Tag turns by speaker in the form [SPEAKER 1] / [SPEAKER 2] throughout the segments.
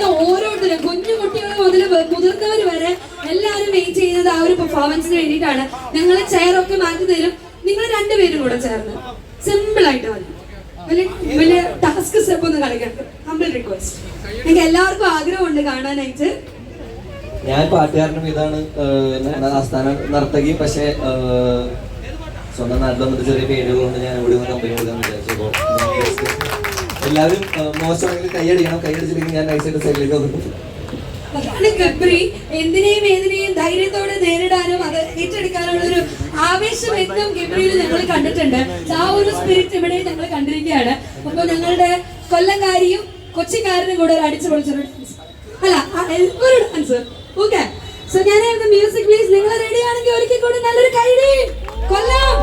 [SPEAKER 1] നിൽക്കുന്ന ഓരോരുത്തരും കുഞ്ഞു കുട്ടികൾ മുതൽ മുതിർന്നവർ വരെ എല്ലാവരും വെയിറ്റ് ചെയ്യുന്നത് ആ ഒരു പെർഫോമൻസിന് വേണ്ടിയിട്ടാണ്. ഞങ്ങൾ ചെയറൊക്കെ മാറ്റി തരും. നിങ്ങൾ രണ്ടുപേരും കൂടെ ചേർന്ന്. സിമ്പിൾ ആയിട്ട് മതി. വലിയ ടാസ്ക് സ്റ്റെപ്പ് ഒന്ന് കളിക്കാം ഹമ്പിൾ റിക്വസ്റ്റ് എനിക്ക് എല്ലാവർക്കും ആഗ്രഹമുണ്ട് കാണാനായിട്ട്.
[SPEAKER 2] ഞാൻ പാട്ടുകാരനും ഇതാണ് ആസ്ഥാന നർത്തകി. പക്ഷേ സ്വന്തം നാട്ടിൽ വന്നിട്ട് ചെറിയ കൊണ്ട് ഞാൻ ഇവിടെ കമ്പനി കൊടുക്കാൻ വിചാരിച്ചു എല്ലാവരും മോശമാണെങ്കിൽ കൈയടിക്കണം കൈയടിച്ചില്ലെങ്കിൽ ഞാൻ നൈസായിട്ട് സൈഡിലേക്ക് വന്നു.
[SPEAKER 1] അതാണ് ഗബ്രി. എന്തിനേയും ഏതിനേയും ധൈര്യത്തോടെ നേരിടാനും അത് ഏറ്റെടുക്കാനുള്ള ഒരു ആവേശം എന്നും ഗബ്രിയിൽ ഞങ്ങൾ കണ്ടിട്ടുണ്ട്. ആ ഒരു സ്പിരിറ്റ് ഇവിടെ ഞങ്ങൾ കണ്ടിരിക്കുകയാണ്. അപ്പൊ ഞങ്ങളുടെ കൊല്ലങ്കാരിയും കൊച്ചിക്കാരനും കൂടെ ഒരു അടിച്ചു പൊളിച്ചൊരു അല്ല ഒരു ഡാൻസ് ഓക്കെ സോ ഞാൻ മ്യൂസിക് പ്ലീസ് നിങ്ങൾ റെഡി ആണെങ്കിൽ ഒരിക്കൽ കൂടി നല്ലൊരു കൈഡി കൊല്ലാം.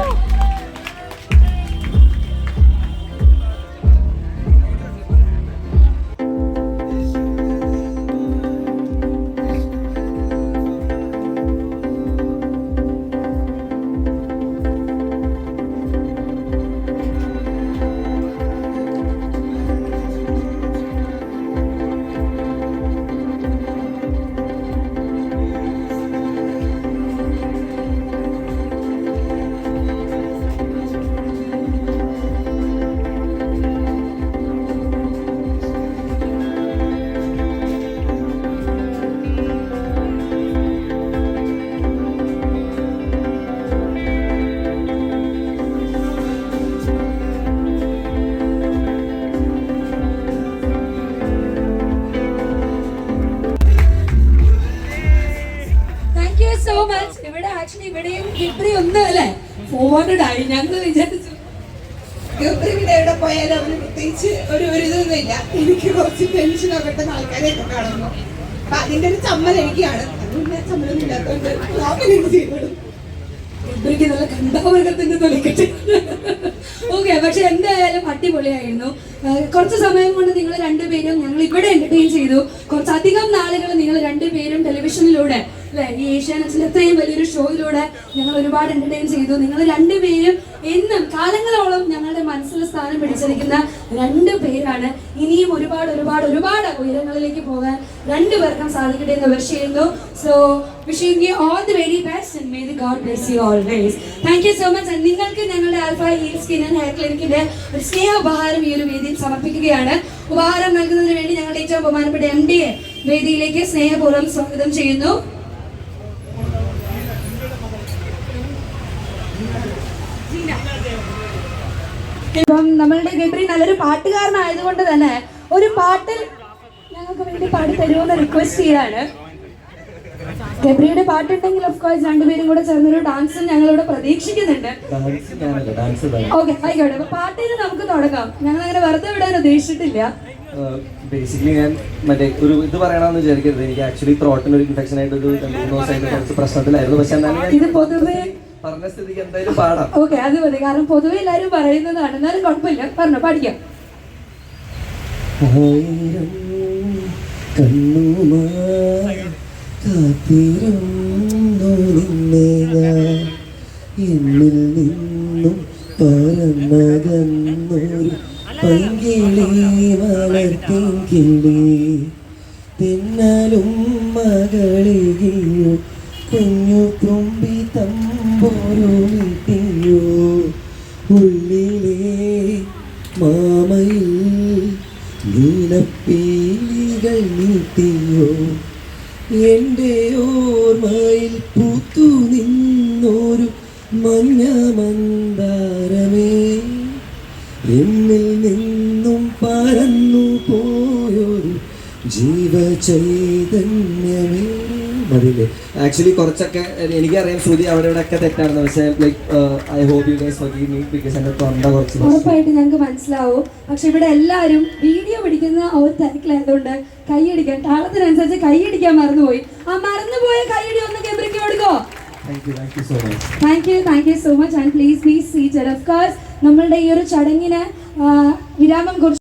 [SPEAKER 1] സോ മച്ച് ഇവിടെ ആക്ച്വലി ഇവിടെയും ഗിബ്രി ഒന്നും അല്ലേ? ഫോർവേഡ് ആയി ഞങ്ങൾ വിചാരിച്ചു
[SPEAKER 3] ഗബ്രി പിന്നെ എവിടെ പോയാലും അവന് പ്രത്യേകിച്ച് ഒരു ഒരു ഇതൊന്നുമില്ല. എനിക്ക് കുറച്ച് ടെൻഷൻ ആകട്ടെ ആൾക്കാരെയൊക്കെ കാണുമ്പോൾ അപ്പൊ അതിന്റെ ഒരു ചമ്മൽ എനിക്കാണ്. അതുകൊണ്ട് ചമ്മലൊന്നും ഇല്ലാത്തതുകൊണ്ട് ഞാൻ ചെയ്യുന്നത്
[SPEAKER 1] ഗബ്രിക്ക് നല്ല കണ്ടാമൃഗത്തിന്റെ തൊലിക്കട്ടെ. ഓക്കെ പക്ഷെ എന്തായാലും അടിപൊളിയായിരുന്നു. കുറച്ച് സമയം കൊണ്ട് നിങ്ങൾ രണ്ടുപേരും ഞങ്ങൾ ഇവിടെ എന്റർടൈൻ ചെയ്തു. കുറച്ചധികം നാളുകൾ രണ്ടുപേരും ടെലിവിഷനിലൂടെ അല്ലെ? ഈ ഏഷ്യാനെറ്റിന്റെ ഇത്രയും വലിയൊരു ഷോയിലൂടെ ഞങ്ങൾ ഒരുപാട് എന്റർടൈൻ ചെയ്തു. നിങ്ങൾ രണ്ടുപേരും എന്നും കാലങ്ങളോളം ഞങ്ങളുടെ മനസ്സിൽ സ്ഥാനം പിടിച്ചിരിക്കുന്ന രണ്ട് പേരാണ്. ഇനിയും ഒരുപാട് ഒരുപാട് ഒരുപാട് ഉയരങ്ങളിലേക്ക് പോകാൻ രണ്ടുപേർക്കും സാധിക്കട്ടെ എന്ന് വിഷ് ചെയ്യുന്നു. So wishing all the very best and may the god bless you always thank you so much നിങ്ങൾക്ക് ഞങ്ങളുടെ alpha heal skin and hair ക്ലിനിക്കിന്റെ ഒരു സ്നേഹ ഉപഹാരം ഈ ഒരു വേദിയിൽ സമർപ്പിക്കുകയാണ്. ഉപഹാരം നൽകുന്നതിന് വേണ്ടി ഞങ്ങളുടെ ഏറ്റവും ബഹുമാനപ്പെട്ട എം ഡി വേദിയിലേക്ക് സ്നേഹപൂർവം സ്വാഗതം ചെയ്യുന്നു. ഇപ്പം നമ്മളുടെ ഗബ്രി നല്ലൊരു പാട്ടുകാരനായതുകൊണ്ട് തന്നെ ഒരു പാട്ടിൽ ഞങ്ങൾക്ക് വേണ്ടി പാടി തരുമെന്ന് റിക്വസ്റ്റ് ചെയ്താണ്. ഗബ്രിയുടെ പാട്ടുണ്ടെങ്കിൽ ഓഫ് കോഴ്സ് രണ്ടുപേരും കൂടെ ചേർന്നൊരു ഡാൻസും ഞങ്ങളിവിടെ പ്രതീക്ഷിക്കുന്നുണ്ട്. ഓക്കെ ആയിക്കോട്ടെ. അപ്പൊ പാട്ടിന് നമുക്ക് തുടങ്ങാം. ഞങ്ങൾ അങ്ങനെ വെറുതെ വിടാൻ ഉദ്ദേശിച്ചിട്ടില്ല.
[SPEAKER 2] ബേസിക്കലി ഞാൻ മറ്റേ ഒരു ഇത് പറയണമെന്ന് വിചാരിക്കരുത്. എനിക്ക് ആക്ച്വലി ത്രോട്ടിന് ഒരു ഇൻഫെക്ഷൻ ആയിട്ട് ഒരു രണ്ട് മൂന്ന് ദിവസമായിട്ട് കുറച്ച് പ്രശ്നത്തിലായിരുന്നു. പക്ഷെ എന്നാലും
[SPEAKER 1] ഇത് പൊതുവേ
[SPEAKER 2] പറഞ്ഞ സ്ഥിതിക്ക് എന്തായാലും പാടാം.
[SPEAKER 1] ഓക്കെ അത് മതി. കാരണം പൊതുവെ എല്ലാവരും പറയുന്നതാണ്. എന്നാലും കുഴപ്പമില്ല. പറഞ്ഞു പഠിക്കാം.
[SPEAKER 2] ആയിരം കണ്ണുമായി കാത്തിരുന്നു നിന്നെ ഞാൻ നിന്നും പറന്നകന്നൊരു പൈങ്കിളി വളർത്തിങ്കിളി തിന്നലും മകളിയോ കുഞ്ഞു തുമ്പി തമ്പോരു നീട്ടിയോ മാമയിൽ നീലപ്പീലികൾ നീട്ടിയോ എന്റെ ഓർമ്മയിൽ പൂത്തു നിന്നൊരു മഞ്ഞ മന്ദാരമേ. എന്നിൽ നിന്നും ജീവചൈതന്യമേ. മതിയില്ലേ? ആക്ച്വലി കുറച്ചൊക്കെ എനിക്കറിയാം ശ്രുതി അവിടെ ഇവിടെ ഒക്കെ തെറ്റാണ് പക്ഷേ like I hope you guys for me because എന്റെ തൊണ്ട കുറച്ച്.
[SPEAKER 1] ഉറപ്പായിട്ട് ഞങ്ങൾക്ക് മനസ്സിലാവും. പക്ഷെ ഇവിടെ എല്ലാവരും വീഡിയോ പിടിക്കുന്ന അവർ ഒരു തിരക്കിലായതുകൊണ്ട് കൈയടിക്കാൻ താളത്തിനനുസരിച്ച് കൈയടിക്കാൻ മറന്നുപോയി. ആ മറന്നുപോയ കൈയടി ഒന്ന് ക്യാമറയ്ക്ക് കൊടുക്കോ. Thank you thank you so much and please be seated of course നമ്മളുടെ ഈ ഒരു ചടങ്ങിന് വിരാമം കുറിച്ച്